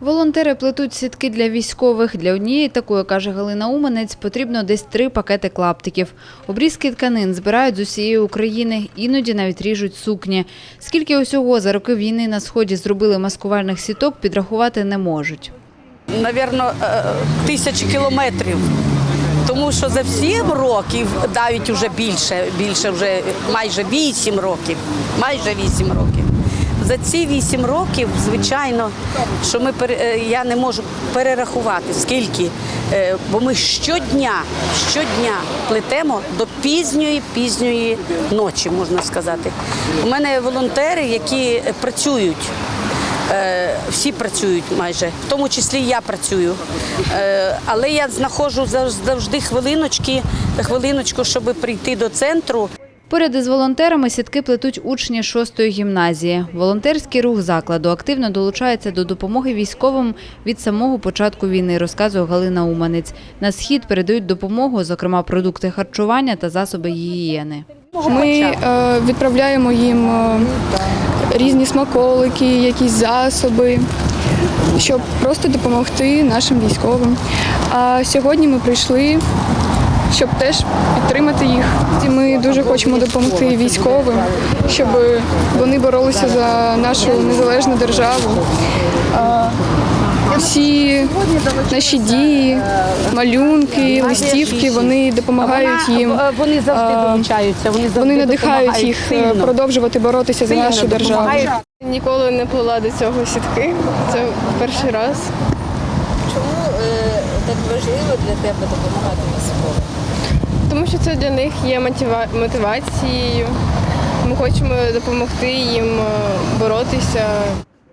Волонтери плетуть сітки для військових. Для однієї такої, каже Галина Уманець, потрібно десь три пакети клаптиків. Обрізки тканин збирають з усієї України, іноді навіть ріжуть сукні. Скільки усього за роки війни на Сході зробили маскувальних сіток, підрахувати не можуть. Навірно, е, тисяч кілометрів. Тому що за сім років, навіть вже більше, більше вже майже вісім років. Майже вісім років. За ці вісім років, звичайно, що ми е, я не можу перерахувати скільки, е, бо ми щодня, щодня плетемо до пізньої пізньої ночі, можна сказати. У мене волонтери, які працюють. Е, Всі працюють майже, в тому числі я працюю. Але я знаходжу зав- завжди хвилиночки, хвилиночку, щоб прийти до центру. Поряд із волонтерами сітки плетуть учні шостої гімназії. Волонтерський рух закладу активно долучається до допомоги військовим від самого початку війни, розказує Галина Уманець. На схід передають допомогу, зокрема продукти харчування та засоби гігієни. Ми е, відправляємо їм е, різні смаколики, якісь засоби, щоб просто допомогти нашим військовим. А сьогодні ми прийшли, щоб теж підтримати їх. І Ми дуже хочемо допомогти військовим, щоб вони боролися за нашу незалежну державу. Всі наші дії, малюнки, листівки, вони допомагають їм. Вони завжди долучаються. Вони завжди Вони надихають їх е, сильно. продовжувати боротися за нашу державу. Ніколи не плела до цього сітки. Це перший раз. Чому е, так важливо для тебе допомагати військовим? Тому що це для них є мотива- мотивацією. Ми хочемо допомогти їм е, боротися.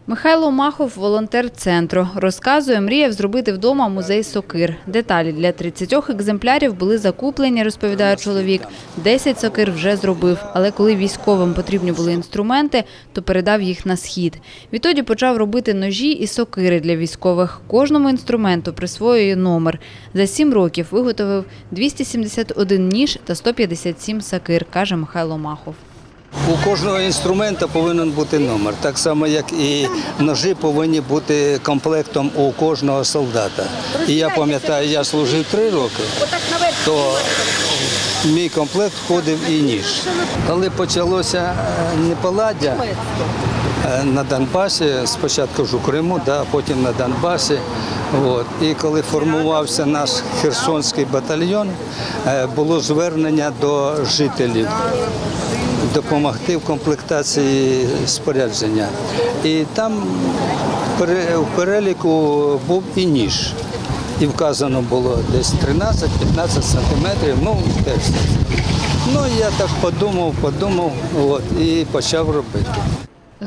Михайло Махов, волонтер центру, розказує, мріяв зробити вдома музей сокир. Деталі для 30 екземплярів були закуплені, розповідає чоловік. 10 сокир вже зробив, але коли військовим потрібні були інструменти, то передав їх на схід. Відтоді почав робити ножі і сокири для військових. Кожному інструменту присвоює номер. За 7 років виготовив 271 ніж та 157 сокир, каже Михайло Махов. У кожного інструмента повинен бути номер, так само як і ножі повинні бути комплектом у кожного солдата. І я пам'ятаю, я служив три роки, то в мій комплект входив і ніж. Коли почалося е, неполаддя е, на Донбасі, спочатку ж у Криму, да, потім на Донбасі. От. І коли формувався наш Херсонський батальйон, е, було звернення до жителів допомогти в комплектації спорядження. І там в переліку був і ніж. І вказано було десь 13-15 сантиметрів, ну теж. Ну я так подумав, подумав от, і почав робити.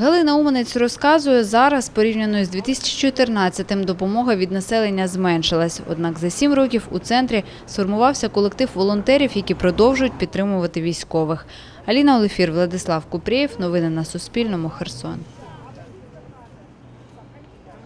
Галина Уманець розказує, зараз порівняно з 2014-м допомога від населення зменшилась. Однак за сім років у центрі сформувався колектив волонтерів, які продовжують підтримувати військових. Аліна Олефір, Владислав Купрієв. Новини на Суспільному. Херсон.